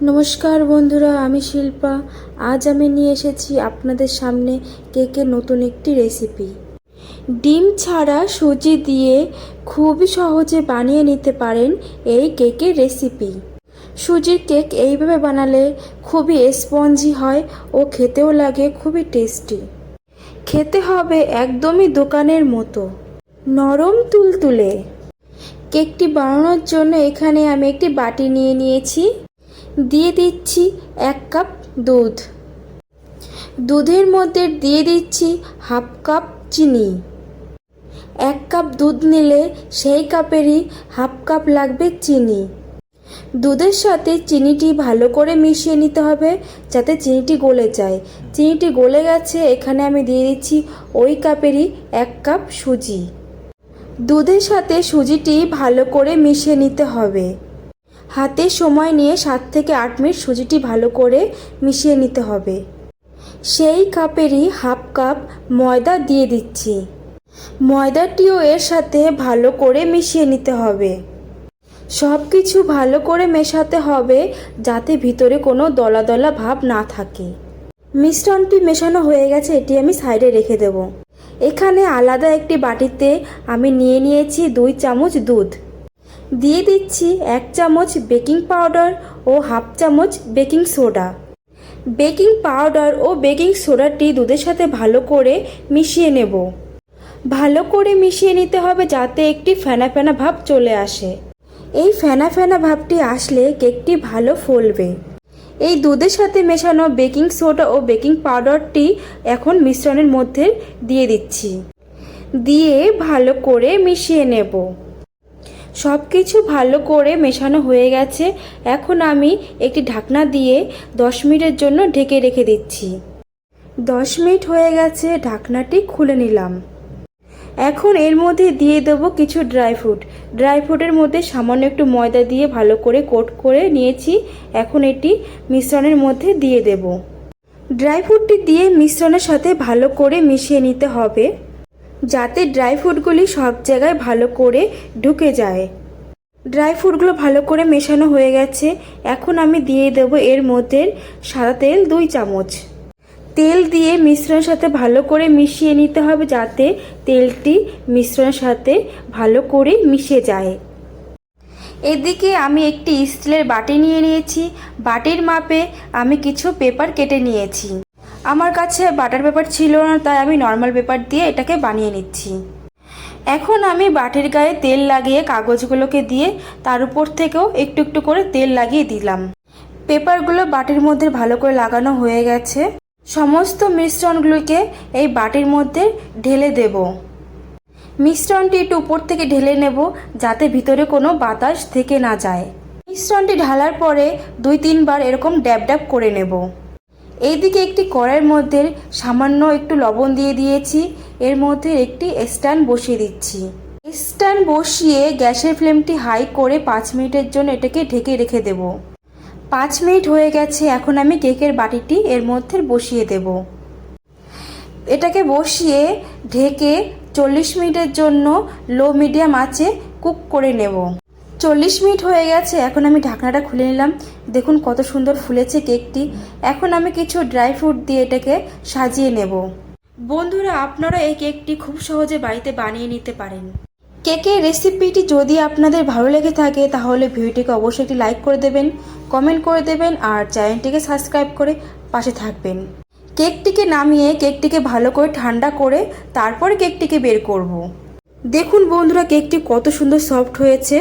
নমস্কার বন্ধুরা, আমি শিল্পা। আজ আমি নিয়ে এসেছি আপনাদের সামনে কেকের নতুন একটি রেসিপি ডিম ছাড়া সুজি দিয়ে খুবই সহজে বানিয়ে নিতে পারেন এই কেকের রেসিপি সুজির কেক এইভাবে বানালে খুবই স্পঞ্জি হয় ও খেতেও লাগে, খুবই টেস্টি খেতে হবে একদমই দোকানের মতো, নরম তুলতুলে। কেকটি বানানোর জন্য এখানে আমি একটি বাটি নিয়ে নিয়েছি। দিয়ে দিচ্ছি এক কাপ দুধ। দুধের মধ্যে দিয়ে দিচ্ছি হাফ কাপ চিনি। এক কাপ দুধ নিলে সেই কাপেরই হাফ কাপ লাগবে চিনি। দুধের সাথে চিনিটি ভালো করে মিশিয়ে নিতে হবে যাতে চিনিটি গলে যায়। চিনিটি গলে গেছে, এখানে আমি দিয়ে দিচ্ছি ওই কাপেরই এক কাপ সুজি। দুধের সাথে সুজিটি ভালো করে মিশিয়ে নিতে হবে। হাতে সময় নিয়ে সাত থেকে আট মিনিট সুজিটি ভালো করে মিশিয়ে নিতে হবে। সেই কাপেরই হাফ কাপ ময়দা দিয়ে দিচ্ছি। ময়দাটিও এর সাথে ভালো করে মিশিয়ে নিতে হবে। সব কিছু ভালো করে মেশাতে হবে যাতে ভিতরে কোনো দলা দলা ভাব না থাকে। মিশ্রণটি মেশানো হয়ে গেছে, এটি আমি সাইডে রেখে দেব। এখানে আলাদা একটি বাটিতে আমি নিয়ে নিয়েছি দুই চামচ দুধ। দিয়ে দিচ্ছি এক চামচ বেকিং পাউডার ও হাফ চামচ বেকিং সোডা। বেকিং পাউডার ও বেকিং সোডাটি দুধের সাথে ভালো করে মিশিয়ে নেব। ভালো করে মিশিয়ে নিতে হবে যাতে একটি ফেনা ফেনা ভাব চলে আসে। এই ফেনা ফেনা ভাবটি আসলে কেকটি ভালো ফলবে। এই দুধের সাথে মেশানো বেকিং সোডা ও বেকিং পাউডারটি এখন মিশ্রণের মধ্যে দিয়ে দিচ্ছি। দিয়ে ভালো করে মিশিয়ে নেব। সব কিছু ভালো করে মেশানো হয়ে গেছে। এখন আমি একটি ঢাকনা দিয়ে দশ মিনিটের জন্য ঢেকে রেখে দিচ্ছি। দশ মিনিট হয়ে গেছে, ঢাকনাটি খুলে নিলাম। এখন এর মধ্যে দিয়ে দেবো কিছু ড্রাই ফ্রুট। ড্রাই ফ্রুটের মধ্যে সামান্য একটু ময়দা দিয়ে ভালো করে কোট করে নিয়েছি। এখন এটি মিশ্রণের মধ্যে দিয়ে দেব। ড্রাই ফ্রুটটি দিয়ে মিশ্রণের সাথে ভালো করে মিশিয়ে নিতে হবে। যাতে ড্রাই ফ্রুটগুলি সব জায়গায় ভালো করে ঢুকে যায়। ড্রাই ফ্রুটগুলো ভালো করে মেশানো হয়ে গেছে। এখন আমি দিয়ে দেবো এর মধ্যে সাদা তেল দুই চামচ। তেল দিয়ে মিশ্রণের সাথে ভালো করে মিশিয়ে নিতে হবে যাতে তেলটি মিশ্রণের সাথে ভালো করে মিশে যায়। এদিকে আমি একটি স্টিলের বাটি নিয়ে নিয়েছি। বাটির মাপে আমি কিছু পেপার কেটে নিয়েছি। আমার কাছে বাটার পেপার ছিল না, তাই আমি নর্মাল পেপার দিয়ে এটাকে বানিয়ে নিচ্ছি। এখন আমি বাটির গায়ে তেল লাগিয়ে কাগজগুলোকে দিয়ে তার উপর থেকেও একটু একটু করে তেল লাগিয়ে দিলাম। পেপারগুলো বাটির মধ্যে ভালো করে লাগানো হয়ে গেছে। সমস্ত মিশ্রণগুলোকে এই বাটির মধ্যে ঢেলে দেব। মিশ্রণটি একটু উপর থেকে ঢেলে নেব, যাতে ভিতরে কোনো বাতাস থেকে না যায়। মিশ্রণটি ঢালার পরে দুই তিনবার এরকম ড্যাব ড্যাব করে নেব। এইদিকে একটি কড়াইয়ের মধ্যে সামান্য একটু লবণ দিয়ে দিয়েছি। এর মধ্যে একটি স্ট্যান্ড বসিয়ে দিচ্ছি। স্ট্যান্ড বসিয়ে গ্যাসের ফ্লেমটি হাই করে পাঁচ মিনিটের জন্য এটাকে ঢেকে রেখে দেব। পাঁচ মিনিট হয়ে গেছে, এখন আমি কেকের বাটিটি এর মধ্যে বসিয়ে দেব। এটাকে বসিয়ে ঢেকে চল্লিশ মিনিটের জন্য লো মিডিয়াম আঁচে কুক করে নেব। চল্লিশ মিনিট হয়ে গেছে, এখন আমি ঢাকনাটা খুলে নিলাম। দেখুন কত সুন্দর ফুলেছে কেকটি। এখন আমি কিছু ড্রাই ফ্রুট দিয়ে এটাকে সাজিয়ে নেব। বন্ধুরা, আপনারা এই কেকটি খুব সহজে বাড়িতে বানিয়ে নিতে পারেন। কেকের রেসিপিটি যদি আপনাদের ভালো লেগে থাকে, তাহলে ভিডিওটিকে অবশ্যই একটি লাইক করে দেবেন, কমেন্ট করে দেবেন, আর চ্যানেলটিকে সাবস্ক্রাইব করে পাশে থাকবেন। কেকটিকে নামিয়ে কেকটিকে ভালো করে ঠান্ডা করে তারপরে কেকটিকে বের করব। দেখুন বন্ধুরা, কেকটি কত সুন্দর সফট হয়েছে।